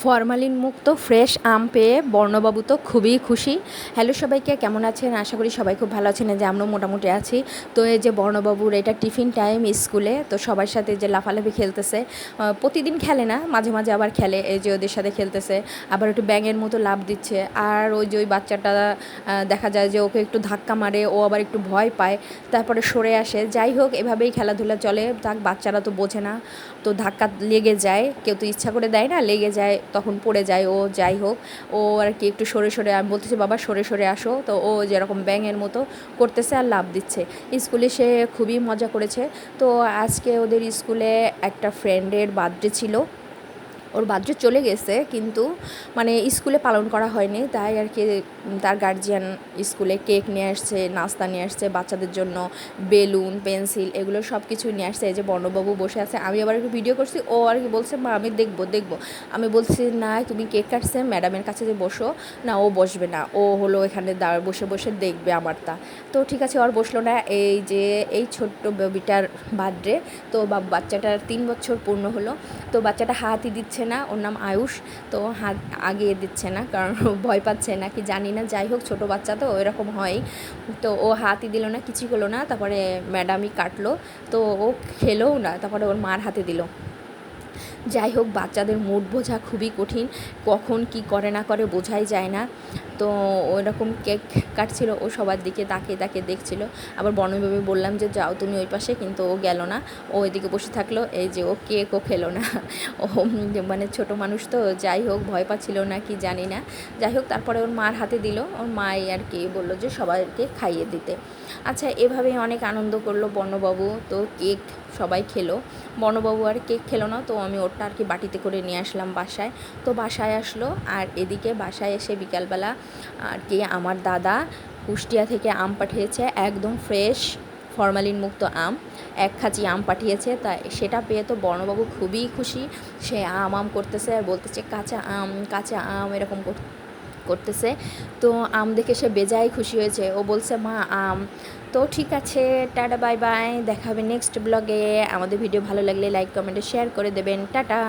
Formalin মুক্ত fresh আম পেয়ে বর্ণবাবু তো খুবই খুশি। হ্যালো সবাইকে, কেমন আছেন? আশা করি সবাই খুব ভালো আছেন। যে আমরা মোটামুটি আছি। তো এই যে বর্ণবাবুর এটা টিফিন টাইম স্কুলে, তো সবার সাথে যে লাফালাফি খেলতেছে। প্রতিদিন খেলে না, মাঝে মাঝে আবার খেলে এই যে ওদের সাথে খেলতেছে। আবার একটু ব্যাঙের মতো লাভ দিচ্ছে। আর ওই যে ওই বাচ্চাটা দেখা যায় যে ওকে একটু ধাক্কা মারে, ও আবার একটু ভয় পায়, তারপরে সরে আসে। যাই হোক, এভাবেই খেলাধুলা চলে। তাক বাচ্চারা তো বোঝে না। তো ধাক্কা লেগে যায়, কেউ তো ইচ্ছা করে দেয় না, লেগে যায়। তখন পড়ে যায়, ও যাই হোক। ও আর কি একটু সরে সরে, আমি বলতেছি, বাবা, সরে সরে আসো। তো ও যেরকম ব্যাঙের মতো করতেছে আর লাভ দিচ্ছে। স্কুলে সে খুবই মজা করেছে। তো আজকে ওদের স্কুলে একটা ফ্রেন্ডের বার্থডে ছিল। ওর বার্থডে চলে গেছে, কিন্তু মানে স্কুলে পালন করা হয়নি, তাই আর কি তার গার্জিয়ান স্কুলে কেক নিয়ে আসছে, নাস্তা নিয়ে আসছে, বাচ্চাদের জন্য বেলুন, পেন্সিল এগুলো সব কিছু নিয়ে আসছে, এই যে বর্ণবাবু বসে আছে। আমি আবার একটু ভিডিও করছি, ও আর কি বলছে, মা, আমি দেখব দেখব। আমি বলছি, না, তুমি কেক কাটছে ম্যাডামের কাছে যে বসো। না, ও বসবে না, ও হলো এখানে দাঁড় বসে বসে দেখবে আমারটা। তো ঠিক আছে ওর বসল না, এই যে, এই ছোট্ট বেবিটার বার্থডে, তো বাচ্চাটার তিন বছর পূর্ণ হলো। তো বাচ্চাটা হাতই দিচ্ছে না, ওর নাম আয়ুষ, তো হাত আগিয়ে দিচ্ছে না, কারণ ভয় পাচ্ছে না কি জানি না, যাই হোক, ছোটো বাচ্চা তো এরকম হয়। তো ও হাতই দিল না, কিছুই হলো না, তারপরে ম্যাডামই কাটলো, তো ও খেলোও না, তারপরে ওর মার হাতে দিল। যাই হোক, বাচ্চাদের মুড বোঝা খুবই কঠিন। কখন কি করে না করে বোঝাই যায় না। তো ওইরকম কেক কাটছিল, ও সবার দিকে তাকিয়ে তাকিয়ে দেখছিল। আবার বর্ণবাবু বললাম যে, যাও তুমি ওই পাশে। কিন্তু ও গেল না। ও ওইদিকে বসে থাকল। এই যে ও কেকও খেলো না। ও মানে ছোট মানুষ তো, যাই হোক, ভয় পাচ্ছিল না কি জানি না। যাই হোক, তারপরে ওর মার হাতে দিল। ওর মাই আর কি বলল যে, সবাইকে খাইয়ে দিতে। আচ্ছা এভাবেই অনেক আনন্দ করল বর্ণবাবু তো কেক সবাই খেলো। বর্ণবাবু আর কেক খেলো না, তো আমি ওরটা আর কি বাটিতে করে নিয়ে আসলাম বাসায়। তো বাসায় আসলো আর এদিকে বাসায় এসে বিকালবেলা আর কি আমার দাদা কুষ্টিয়া থেকে আম পাঠিয়েছে, একদম ফ্রেশ ফরমালিন মুক্ত আম। এক খাঁচি আম পাঠিয়েছে তাই সেটা পেয়ে তো বর্ণবাবু খুবই খুশি। সে আম আম করতেছে আর বলতেছে, কাঁচা আম কাঁচা আম, এরকম করতেছে। তো আম দেখে সে বেজায় খুশি হয়েছে। ও বলছে, মা, আম, তো ঠিক আছে, টাটা, বাই বাই, দেখা হবে নেক্সট ব্লগে আমাদের ভিডিও ভালো লাগলে লাইক কমেন্টে শেয়ার করে দেবেন। টাটা।